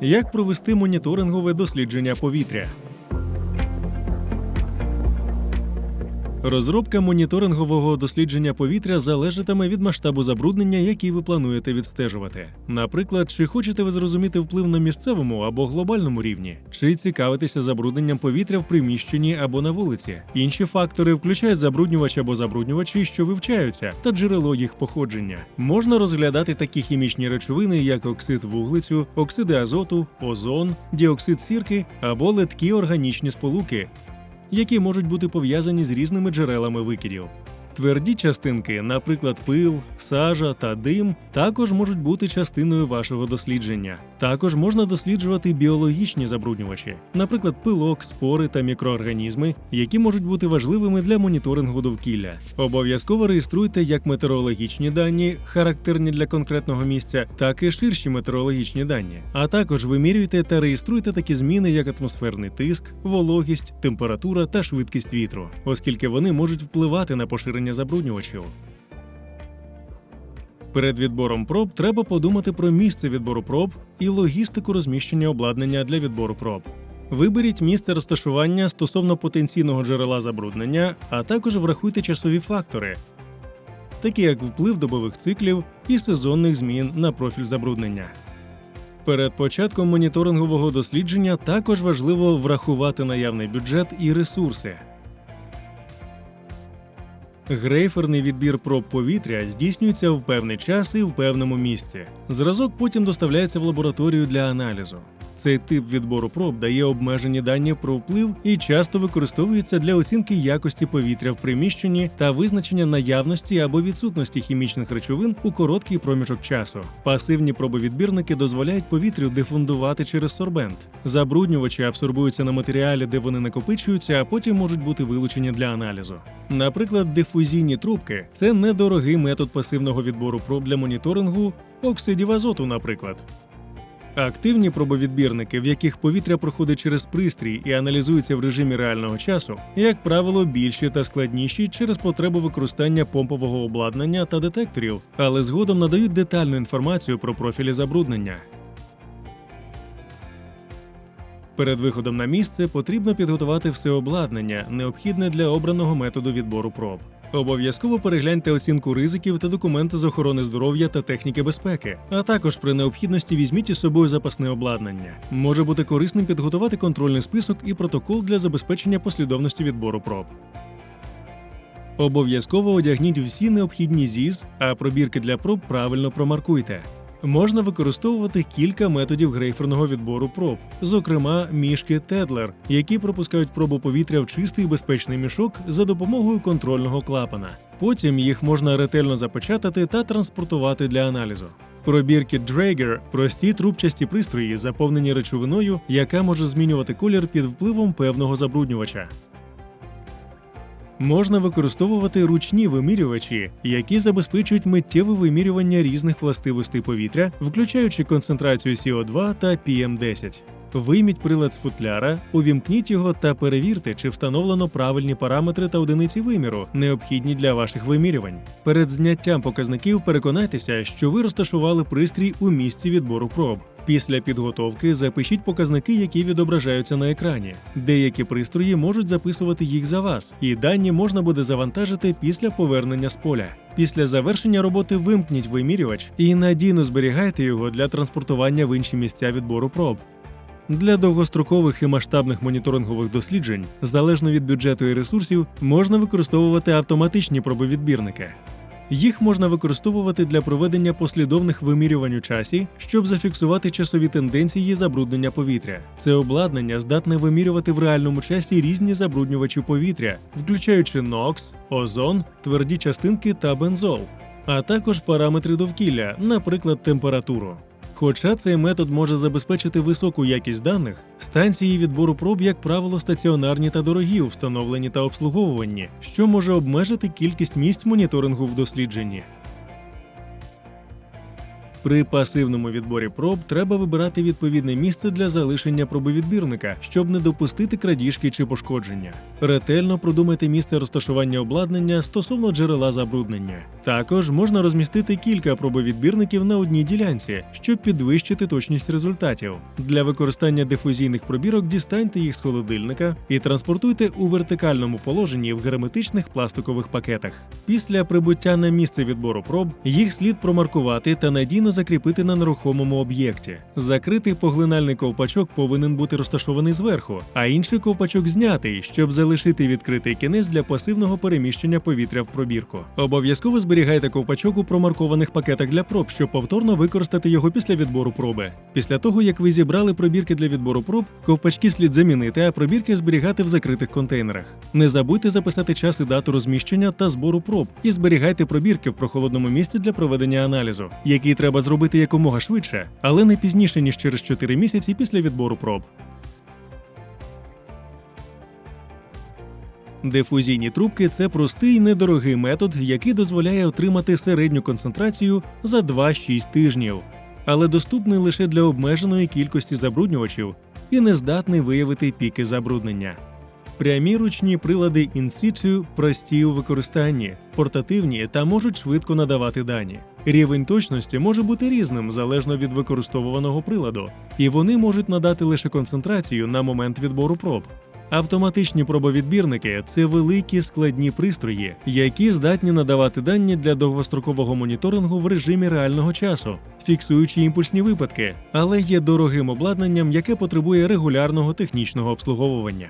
Як провести моніторингове дослідження повітря? Розробка моніторингового дослідження повітря залежатиме від масштабу забруднення, який ви плануєте відстежувати. Наприклад, чи хочете ви зрозуміти вплив на місцевому або глобальному рівні, чи цікавитеся забрудненням повітря в приміщенні або на вулиці. Інші фактори включають забруднювач або забруднювачі, що вивчаються, та джерело їх походження. Можна розглядати такі хімічні речовини, як оксид вуглецю, оксиди азоту, озон, діоксид сірки або литкі органічні сполуки, які можуть бути пов'язані з різними джерелами викидів. Тверді частинки, наприклад, пил, сажа та дим, також можуть бути частиною вашого дослідження. Також можна досліджувати біологічні забруднювачі, наприклад, пилок, спори та мікроорганізми, які можуть бути важливими для моніторингу довкілля. Обов'язково реєструйте як метеорологічні дані, характерні для конкретного місця, так і ширші метеорологічні дані. А також вимірюйте та реєструйте такі зміни, як атмосферний тиск, вологість, температура та швидкість вітру, оскільки вони можуть впливати на поширення забруднювачів. Перед відбором проб треба подумати про місце відбору проб і логістику розміщення обладнання для відбору проб. Виберіть місце розташування стосовно потенційного джерела забруднення, а також врахуйте часові фактори, такі як вплив добових циклів і сезонних змін на профіль забруднення. Перед початком моніторингового дослідження також важливо врахувати наявний бюджет і ресурси. Грейферний відбір проб повітря здійснюється в певний час і в певному місці. Зразок потім доставляється в лабораторію для аналізу. Цей тип відбору проб дає обмежені дані про вплив і часто використовується для оцінки якості повітря в приміщенні та визначення наявності або відсутності хімічних речовин у короткий проміжок часу. Пасивні пробовідбірники дозволяють повітрю дефундувати через сорбент. Забруднювачі абсорбуються на матеріалі, де вони накопичуються, а потім можуть бути вилучені для аналізу. Наприклад, дифузійні трубки це недорогий метод пасивного відбору проб для моніторингу оксидів азоту, наприклад. Активні пробовідбірники, в яких повітря проходить через пристрій і аналізується в режимі реального часу, як правило, більші та складніші через потребу використання помпового обладнання та детекторів, але згодом надають детальну інформацію про профілі забруднення. Перед виходом на місце потрібно підготувати все обладнання, необхідне для обраного методу відбору проб. Обов'язково перегляньте оцінку ризиків та документи з охорони здоров'я та техніки безпеки, а також при необхідності візьміть із собою запасне обладнання. Може бути корисним підготувати контрольний список і протокол для забезпечення послідовності відбору проб. Обов'язково одягніть всі необхідні ЗІЗ, а пробірки для проб правильно промаркуйте. Можна використовувати кілька методів грейферного відбору проб, зокрема мішки Тедлер, які пропускають пробу повітря в чистий безпечний мішок за допомогою контрольного клапана. Потім їх можна ретельно запечатати та транспортувати для аналізу. Пробірки Draeger – прості трубчасті пристрої, заповнені речовиною, яка може змінювати колір під впливом певного забруднювача. Можна використовувати ручні вимірювачі, які забезпечують миттєве вимірювання різних властивостей повітря, включаючи концентрацію CO2 та PM10. Вийміть прилад з футляра, увімкніть його та перевірте, чи встановлено правильні параметри та одиниці виміру, необхідні для ваших вимірювань. Перед зняттям показників переконайтеся, що ви розташували пристрій у місці відбору проб. Після підготовки запишіть показники, які відображаються на екрані. Деякі пристрої можуть записувати їх за вас, і дані можна буде завантажити після повернення з поля. Після завершення роботи вимкніть вимірювач і надійно зберігайте його для транспортування в інші місця відбору проб. Для довгострокових і масштабних моніторингових досліджень, залежно від бюджету і ресурсів, можна використовувати автоматичні пробовідбірники. Їх можна використовувати для проведення послідовних вимірювань у часі, щоб зафіксувати часові тенденції забруднення повітря. Це обладнання здатне вимірювати в реальному часі різні забруднювачі повітря, включаючи нокс, озон, тверді частинки та бензол, а також параметри довкілля, наприклад, температуру. Хоча цей метод може забезпечити високу якість даних, станції відбору проб, як правило, стаціонарні та дорогі у встановленні та обслуговуванні, що може обмежити кількість місць моніторингу в дослідженні. При пасивному відборі проб треба вибирати відповідне місце для залишення пробовідбірника, щоб не допустити крадіжки чи пошкодження. Ретельно продумайте місце розташування обладнання стосовно джерела забруднення. Також можна розмістити кілька пробовідбірників на одній ділянці, щоб підвищити точність результатів. Для використання дифузійних пробірок дістаньте їх з холодильника і транспортуйте у вертикальному положенні в герметичних пластикових пакетах. Після прибуття на місце відбору проб їх слід промаркувати та надійно закріпити на нерухомому об'єкті. Закритий поглинальний ковпачок повинен бути розташований зверху, а інший ковпачок знятий, щоб залишити відкритий кінець для пасивного переміщення повітря в пробірку. Обов'язково зберігайте ковпачок у промаркованих пакетах для проб, щоб повторно використати його після відбору проби. Після того, як ви зібрали пробірки для відбору проб, ковпачки слід замінити, а пробірки зберігати в закритих контейнерах. Не забудьте записати час і дату розміщення та збору проб і зберігайте пробірки в прохолодному місці для проведення аналізу, який треба зробити якомога швидше, але не пізніше ніж через 4 місяці після відбору проб. Дифузійні трубки це простий недорогий метод, який дозволяє отримати середню концентрацію за 2-6 тижнів, але доступний лише для обмеженої кількості забруднювачів і не здатний виявити піки забруднення. Прямі ручні прилади in situ прості у використанні, портативні та можуть швидко надавати дані. Рівень точності може бути різним залежно від використовуваного приладу, і вони можуть надати лише концентрацію на момент відбору проб. Автоматичні пробовідбірники це великі складні пристрої, які здатні надавати дані для довгострокового моніторингу в режимі реального часу, фіксуючи імпульсні випадки, але є дорогим обладнанням, яке потребує регулярного технічного обслуговування.